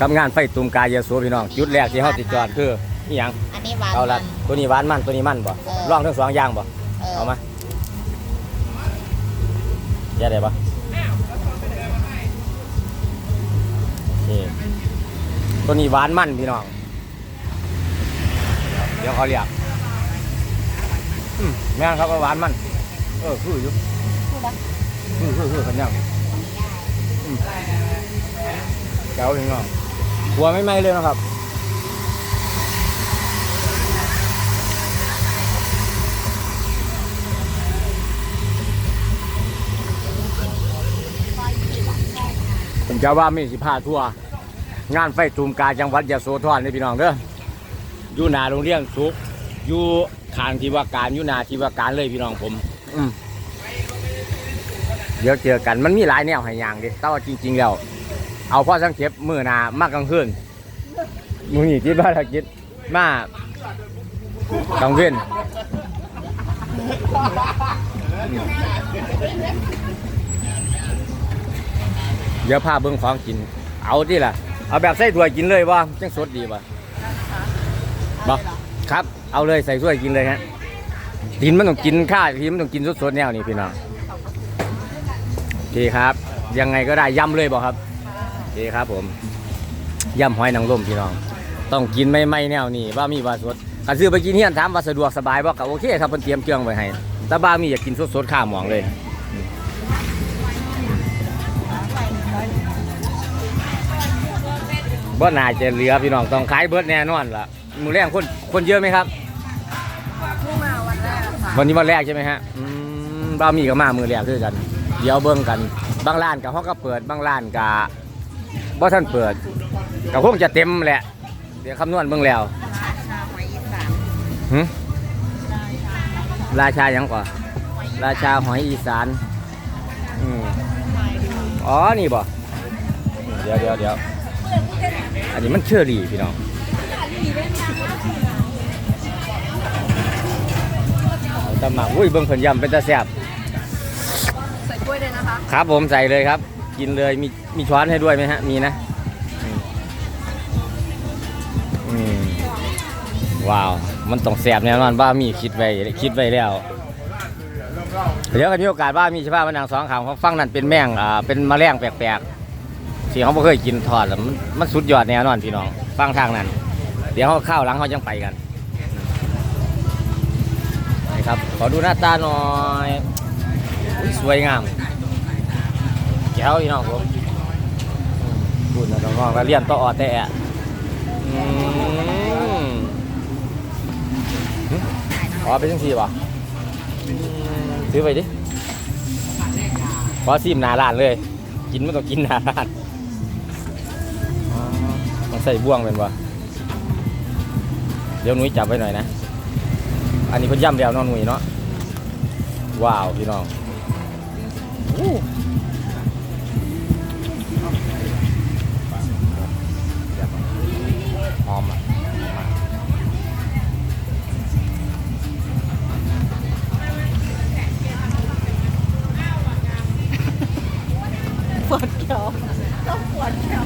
กับงานไฟตุ่มกายเยโสพี่น้องจุดแรกที่เฮาติดจอดคืออีหยังอันนี้หวานเอาละมัน ตัวนี้หวานมันตัวนี้มันบ่เออ ลองทั้งสองอย่างบ่เออเอามาแยกได้บ่นี่ตัวนี้หวานมันพี่น้องเดี๋ยวเขาเรียกอืมแม่นครับว่าหวานมันเออคืออยู่พูดนะคือคือคือกันยังอืมเจ้าพี่น้อง หัวไม่ไหม้เลยนะครับผมจะว่ามีสิพาทัวร์งานไฟตูมกาจังหวัดยะโสธรนี่พี่น้องเด้ออยู่หนาโรงเรียนสุขอยู่ขางที่ว่าการอยู่หนาที่ว่าการเลยพี่น้องผม อืมเดี๋ยวเจอกันมันมีหลายแนวให้ย่างดิแต่ว่าจริง ๆ แล้ว เอาพ่อสังเก็บมือหนามากกลางคืนมือนี่ที่บ้านเราคิดมากลางเวนเดี๋ยวพาเบิ้งของกิน เอาที่ล่ะ เอาแบบใส่ถ้วยกินเลยว่าจังสดดีป่ะบ่ครับ เอาเลยใส่ถ้วยกินเลยฮะกินมันต้องกินข้าวกินมันต้องกินสดๆแนวนี้พี่น้องโอเครับ ยังไงก็ได้ยำเลยบ่ครับ โอเคครับผมยำหอยนางรมพี่น้อง ต้องกินไม่ไม่แนวนี้ว่ามีว่าสดถ้าซื้อไปกินเฮียนถามว่าสะดวกสบายบ่ก็โอเคครับเพิ่นเตรียมเครื่องไว้ให้แต่บ้ามีอยากกินสดๆข้ามหมองเลยบ่น่าจะเหลือพี่น้องต้องขายเบิดแน่นอนล่ะมือแรกคนคนเยอะไหมครับวันนี้วันแรกใช่ไหมฮะบ้ามีก็มามือแรกด้วยกัน เดี๋ยวเบิ่งกัน บางร้านกับห้องก็เปิด บางร้านกับ บ่ท่านเปิดก็คงจะเต็มแหละ เดี๋ยวคำนวณเบิ่งแล้วราชาหอยอีสานหึราชาหยังก่อนราชาหอยอีสานอืมอ๋อ นี่บ่เดี๋ยวเดี๋ยวเดี๋ยวอันนี้มันเชื่อรี่พี่น้องเอาแตะหมากอุ้ยเบิ่งเพิ่นยำเป็นตาแซ่บใส่กล้วยเลยนะคะ ครับผมใส่เลยครับ กินเลยมีมีช้อนให้ด้วยไหมฮะ มีนะอืมว้าว มันต้องแสบแน่นอนบ้ามีคิดไว้คิดไว้แล้ว เดี๋ยวกันมีโอกาสว่ามีสภาพมันนางสองขางของฟังนั่นเป็นแมงอ่าเป็นแมลงแปลกๆที่เขาไม่เคยกินทอดมันมันสุดยอดแน่นอนพี่น้อง ฟังทางนั้น เดี๋ยวเขาเข้าหลังเขาจังไปกันนี่ครับขอดูหน้าตาหน่อย สวยงาม แก้วพี่น้องผมบุญนะน้องๆก็เรียนต่ออแต่อืมอ๋อเป็นจังซี่ป่ะซื้อไปดิขอซิมหนาร้านเลย กินไม่ต้องกินหนาร้านมันใส่บ่วงเป็นป่ะเดี๋ยวนุ่ยจับไว้หน่อยนะ อันนี้เพิ่นย่ำแล้วน้องนุ่ยเนาะ ว้าว พี่น้อง อู้หอมอะปวดแขวต้องปวดแขว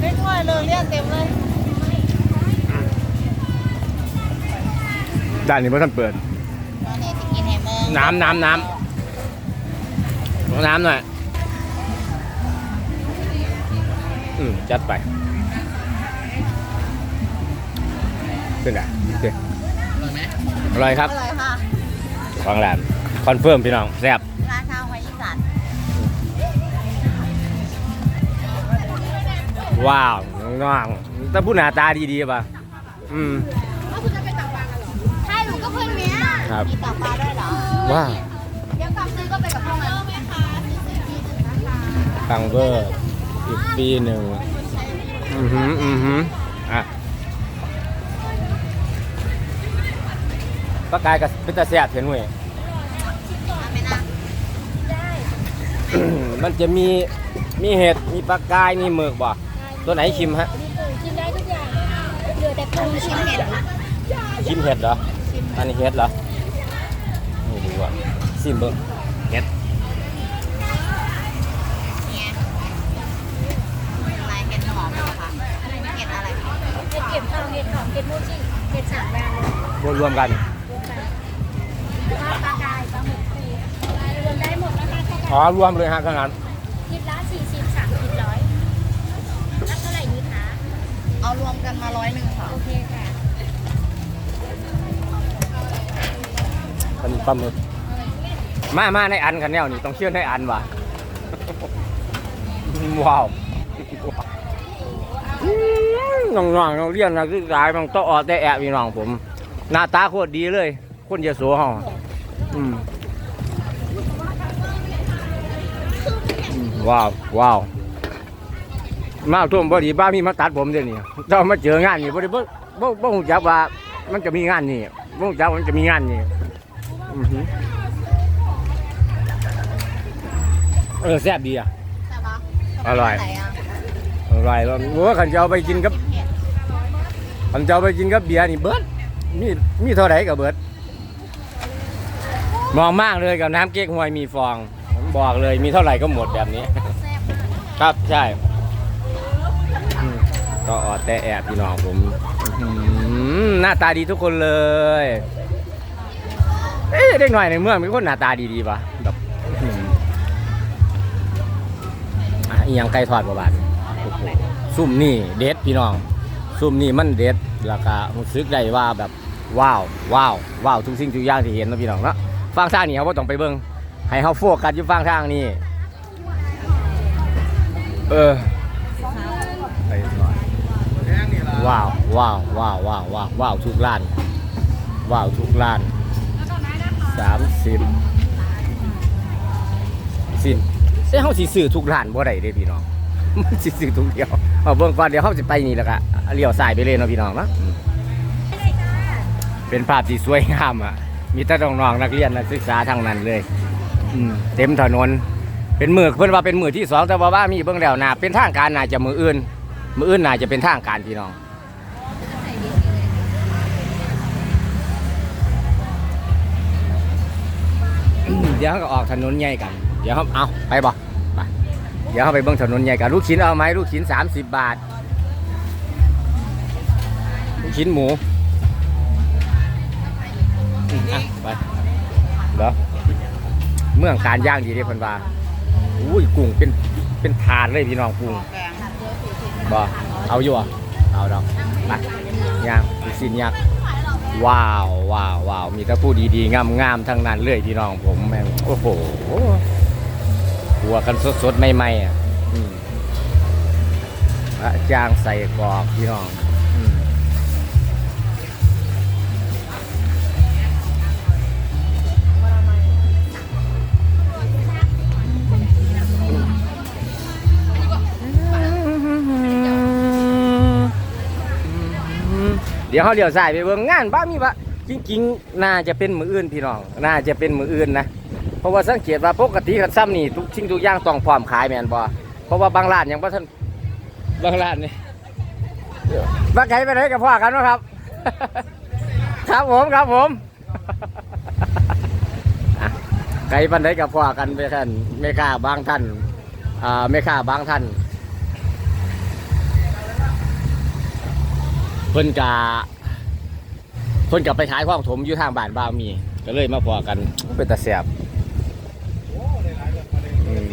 ไม่ถ้วยเลยเรียกเต็มเลยด้านนี้เพื่อนเปิด ตอนนี้จะกินแฮมเบอร์น้ำน้ำน้ำเอาน้ำหน่อย อืมจัดไป เป็นไงโอเคอร่อยครับอร่อยค่ะฟังแหลมคอนเฟิร์มพี่น้องแซ่บราชาหอยอีสานว้าวน้องๆถ้าพูดหน้าตาดีๆป่ะอืมใช่หนูก็เพิ่งเนี้ยครับมีตับปลาด้วยเหรอว้าวเดี๋ยวกลับซื้อก็ไปกับพวกมันไหมคะซื้อสี่ปีหนึ่งนะคะตังเบอร์อีกปีหนึ่งอือหืออือหืออะ ปลากายกับเป็นตาเสีบเห็นไหมมันจะมีมีเห็ดมีปลากายมีหมึกบ่ตัวไหนชิมฮะชิมได้ทุกอย่างเหลือแต่ปูชิมเห็ดชิมเห็ดเหรออันนี้เห็ดเหรอนี่ดูว่าซิมเบิ้งเห็ดเห็ดอะไรเห็ดเก็บเห็ดหอมเห็ดมูจิเห็ดสามแบบรวมกัน ปลาปลากายปลาหมึกฟูรวมได้หมดนะคะปลากายอ๋อรวมเลยฮะขนาดคิดละสี่สิบสามสิบร้อยรับเท่าไหร่ดีคะเอารวมกันมาร้อยหนึ่งค่ะ โอเคค่ะเป็นปลาหมึกมามาในอันกันแนวนี่ต้องเชื่อในอันว่ะว้าวอืมน้องๆน้องเรียนนักศึกษาต้องต้องออดแต่แอบพี่น้องผม หน้าตาโคตรดีเลย คนเยโสห้องอืมอืม ว้าวว้าวมาทุ่มพอดีบ้ามีมาตัดผมเดี๋ยวนี้เจ้ามาเจองานนี่พอดีบ่บ่บ่ฮู้จักว่า มันจะมีงานนี่บ่ฮู้จักว่ามันจะมีงานนี่อือหือเออแซ่บดีอะใช่ปะอร่อยไหนอะอร่อยแล้วว่าขันจะเอาไปกินกับขันจะเอาไปกินกับเบียร์นี่เบิดมีมีเท่าไหร่กับเบิด มองมากเลยกับน้ำเก๊กฮวยมีฟองผมบอกเลยมีเท่าไหร่ก็หมดแบบนี้ ครับใช่ก็ออดแต่แอบพี่น้องผมหน้าตาดีทุกคนเลยเอ๊ะเด็กหน่อยในเมืองมีคนหน้าตาดีๆปะแบบอียังไก่ทอดประบาทซุ่มนี่เด็ดพี่น้องซุ่มนี่มันเด็ดแล้วก็รู้สึกได้ว่าแบบว้าวว้าวว้าวทุกสิ่งทุกอย่างที่เห็นนะพี่น้องเนาะ ฟังทางนี้เขาบ่ต้องไปเบิ่งให้เขาโฟกัสอยู่ฟังทางนี้เออว้าวว้าวว้าวว้าวว้าวว้าวทุกร้านว้าวทุกร้านสามสิบสิเอ้เขาสิซื้อทุกร้านบ่ได้เด้พี่น้องมันสิซื้อทุกเดียวเอาเบิ่งก่อนเดี๋ยวเขาจะไปนี่แล้วก็เลี้ยวซ้ายไปเลยเนาะพี่น้องเนาะเป็นภาพที่สวยงามอะ มีแต่น้องๆนักเรียนนักศึกษาทั้งนั้นเลยอืมเต็มถนน เป็นมือเพิ่นว่าเป็นมือที่สองแต่ว่าว่ามีเบิ่งแล้วนาเป็นทางการน่าจะมืออื่น มืออื่นน่าจะเป็นทางการพี่น้องเดี๋ยวเขาก็ออกถนนใหญ่กัน เดี๋ยวเขาเอาไปบ่ไปเดี๋ยวเขาไปเบิ่งถนนใหญ่กันลูกชิ้นเอาไหมลูกชิ้น30บาทลูกชิ้นหมู เหรอเมืองการย่างดีเด้เพิ่นว่าอุ้ยกุ้งเป็นเป็นถาดเลยพี่น้องกุ้งบ่เอาอยู่อะเอาดอกไปย่างลูกชิ้นยักษ์ว้าวว้าวว้าวมีแต่ผู้ดีๆงามๆทั้งนั้นเลยพี่น้องผมแม่งโอ้โหหัวกันสดๆใหม่ๆอะอืมพระจางใส่กรอกพี่น้อง ดี๋ยวเขาเลี้ยวซ้ายไปเบิ่งงานบ้ามีปะจริงๆน่าจะเป็นมืออื่นพี่น้อง น่าจะเป็นมืออื่นนะ เพราะว่าสังเกตว่าปกติคันซ้ำนี่ทุกชิ้นทุกอย่างต้องพร้อมขายแมนบ่เพราะว่าบางร้านยังบ่ทันบางร้านนี่ว่าไกลไปไหนกับพ่อกันวะครับ ครับผมครับผมไกลปันไดกับพ่อกันไปท่านไม่ค่าบางท่านอ่าไม่ค่าบางท่านเพิ่นกา เพิ่นกับไปขายของถมอยู่ทางบ้านบ่าวมี ก็เลยมาพอกันเป็นตาแสบอืม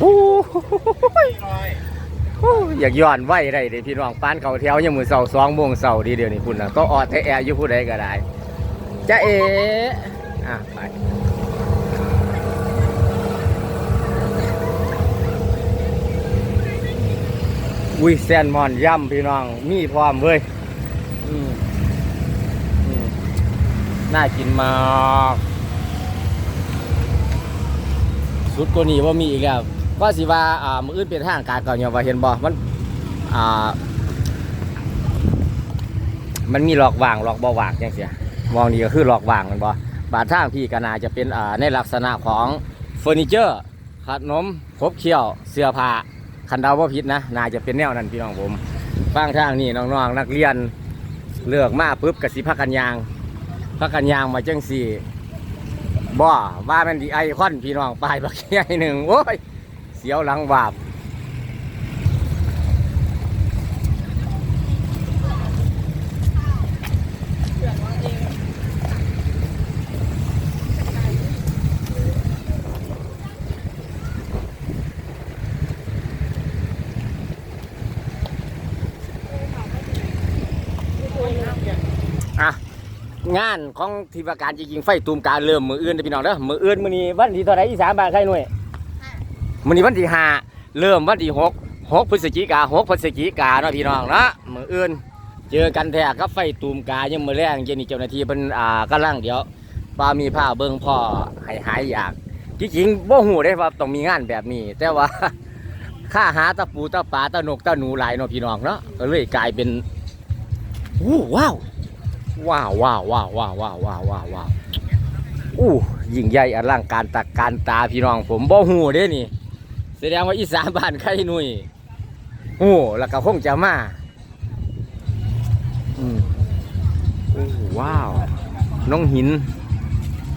โอ้ยโอ้ยอยากย้อนไหวได้เด้พี่น้องปานเขาแถวยังมือเสาสองโมงเสาดีเดียวนี่พุ่นนะก็ออดแท้แออยู่ผู้ใดก็ได้จะเออะไป อุ้ยแซนมอนย่ำพี่น้อง มีพร้อมเว้ยอืมอืมน่ากินมากสุดกว่านี้ว่ามีอีกแล้วว่าสิว่าอ่ามืออื่นเป็นทางการก่อนเนี่ยว่าเห็นบ่มันอ่ามันมีหลอกว่างหลอกบ่ว่างจังเสียมองนี่ก็คือหลอกว่างมันบ่บาดทางพี่ก็น่าจะเป็นอ่าในลักษณะของเฟอร์นิเจอร์ขนมครบเคี้ยวเสื้อผ้า คันเดาว่าผิดนะน่าจะเป็นแนวนั้นพี่น้องผมฟังทางนี่น้องๆนักเรียนเลือกมาปุ๊บกสิพักกันยางพักกันยางมาจังสี่บ่ว่ามันดีไอคอนพี่น้องปลายบักใหญ่หนึ่งโอ้ยเสียวหลังวาบ งานของที่ว่าการจะยิงไฟตูมการเริ่มมืออื่นเด้อพี่น้องเด้อมืออื่นมื้อนี้วันที่เท่าไหร่อีสานบ้านใครหน่วยมื้อนี้วันที่ห้าเริ่มวันที่หกหกพฤศจิกาหกพฤศจิกาเนาะพี่น้องเนาะมืออื่นเจอกันแท้กับไฟตูมกายังมือแรงเจนี่เจ้าหน้าที่เพิ่นอ่ากำลังเดี๋ยวป้ามีผ้าเบิ่งพ่อให้หายอยากที่จริงบ่ฮู้ได้ว่าต้องมีงานแบบนี้ แต่ว่าค่าหาตะปูตะปาตะนกตะหนูหลายเนาะพี่น้องเนาะก็เลยกลายเป็นอู้ว้าว ว้าวว้าวว้าวว้าวว้าวว้าวว้าวว้าวอู้ยิ่งใหญ่อลังการตะการตาพี่น้องผมบ่ฮู้เด้นี่ แสดงว่าอีสานบ้านใครหนุ่ยโอ้แล้วก็คงจะมาอืมโอ้ว้าว น้องหิน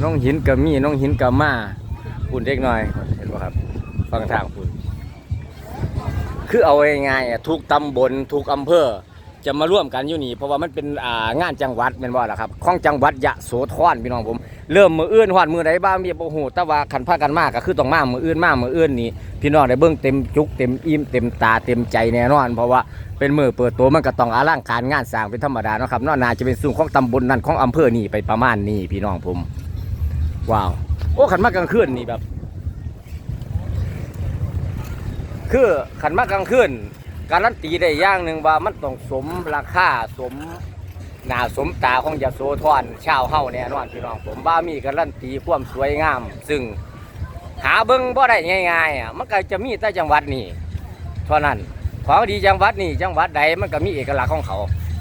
น้องหินกับมีน้องหินกับมาคุณเด็กน่อยเห็นป่ะครับ ฟังทางคุณ คือเอาง่ายๆทุกตำบลทุกอำเภอ จะมาร่วมกันอยู่นี่เพราะว่ามันเป็นอ่างานจังหวัดเป็นว่าล่ะครับของจังหวัดยะโสธรพี่น้องผม เริ่มมืออื่นหอดมือใดบ้างมีบ่ฮู้แต่ว่าขันพากันมากก็คือต้องมามืออื่นมามืออื่นนี่พี่น้องได้เบิ่งเต็มจุกเต็มอิ่มเต็มตาเต็มใจแน่นอน เพราะว่าเป็นมือเปิดตัวมันก็ต้องอลังการงานสร้างเป็นธรรมดาเนาะครับนอกนาจะเป็นสูงของตำบลนั้นของอำเภอนี่ไปประมาณนี้พี่น้องผมว้าวโอ้ขันมากลางคืนนี่แบบ คือขันมากลางคืน การันตีได้อย่างหนึ่งว่ามันต้องสมราคาสมหน้าสมตาของยาโสธรชาวเฮาแน่นอนพี่น้องผมบ้ามีการันตีความสวยงาม ซึ่งหาเบิ่งบ่ได้ง่ายๆอะมันก็จะมีแต่จังหวัดนี้เท่านั้นของดีจังหวัดนี้จังหวัดใดมันก็มีเอกลักษณ์ของเขา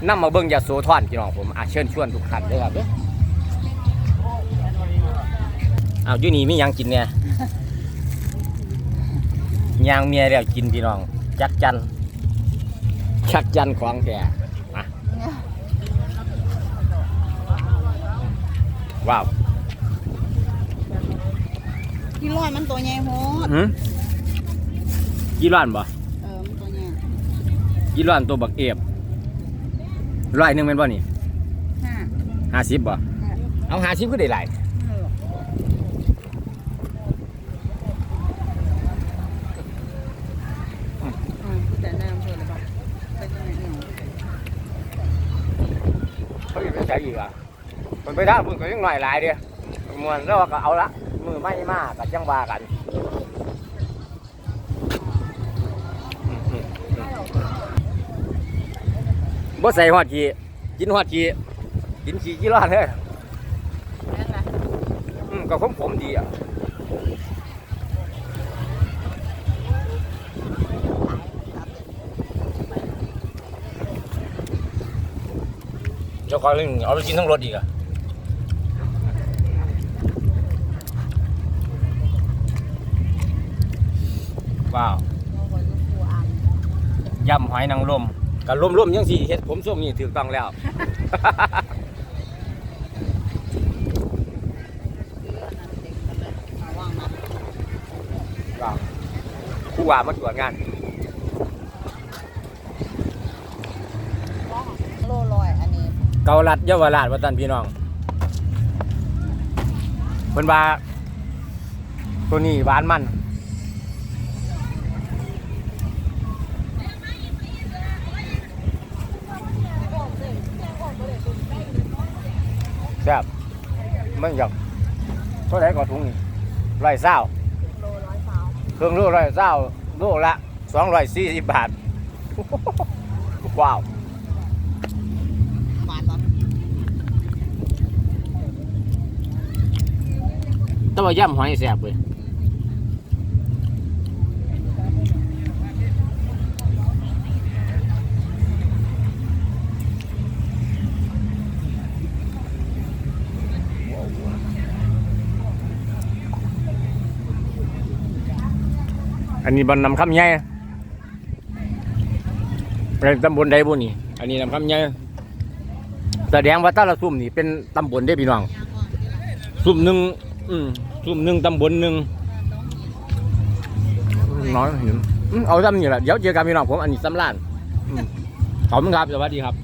นำมาเบิ่งยาโสธรพี่น้องผมอะเชิญชวนทุกท่านเลยครับเอาอยู่นี่มียังกินเนี่ยยางเมียแล้วกินพี่น้องจักจัน จักจันของแกอะว้าวที่ร้อยมันตัวใหญ่โหดหืมกี่ร้านบ่เออมันตัวใหญ่กี่ร้านตัวบักเอฟร้อยหนึ่งเป็นบ่นี่ห้าห้าสิบบ่เอาห้าสิบก็ได้หลาย เอออืมแต่น้ำเพิ่นเลยป่ะไปตรงไหนเนี่ย เขาอยู่ใช้อีกอะมันไปทางพุ่นก็ยังหน่อยหลายเดียวมวนแล้วก็เอาละมือไม่มากกับจังว่ากันอืมอืมอืมบ่ใส่หอดขี้กินหอดขี้กินขี้กี่ร้านเลยแม่นนะอืมก็ผมผมดีอะ จ้าของเรื่องเอาไปกินทั้งรถอีกอะว้าวยำหอยนางรมกับรวมๆยังสี่เฮ็ดผมส้มนี่ถูกต้องแล้วระวังนะว้าวผู้ว่ามาตรวจงาน โลลอยอันนี้ เกาลัดเยาวราชวัตันพี่น้องเพิ่นว่าตัวนี้หวานมันแซ่บมันอยากเท่าไหร่ก็ถุงนี่ร้อยเศร้าเครื่องลูกร้อยเศร้าลูกละสองร้อยสี่สิบบาทว้าว หวานปะ แต่ว่าย่ำหอยแซ่บเลยอันนี้บนนำคำใหญ่เป็นตำบลใดบุนี่ อันนี้นำคำใหญ่แสดงว่าตาละซุ่มนี่เป็นตำบลได้พี่น้องสุ่มหนึ่ง อืมสุ่มหนึ่งตำบลหนึ่งน้อยเห็นอืมเอาซ้ำนี่แหละเดี๋ยวเจอกันพี่น้องผมอันนี้ซ้ำล้านอืมขอบคุณครับสวัสดีครับ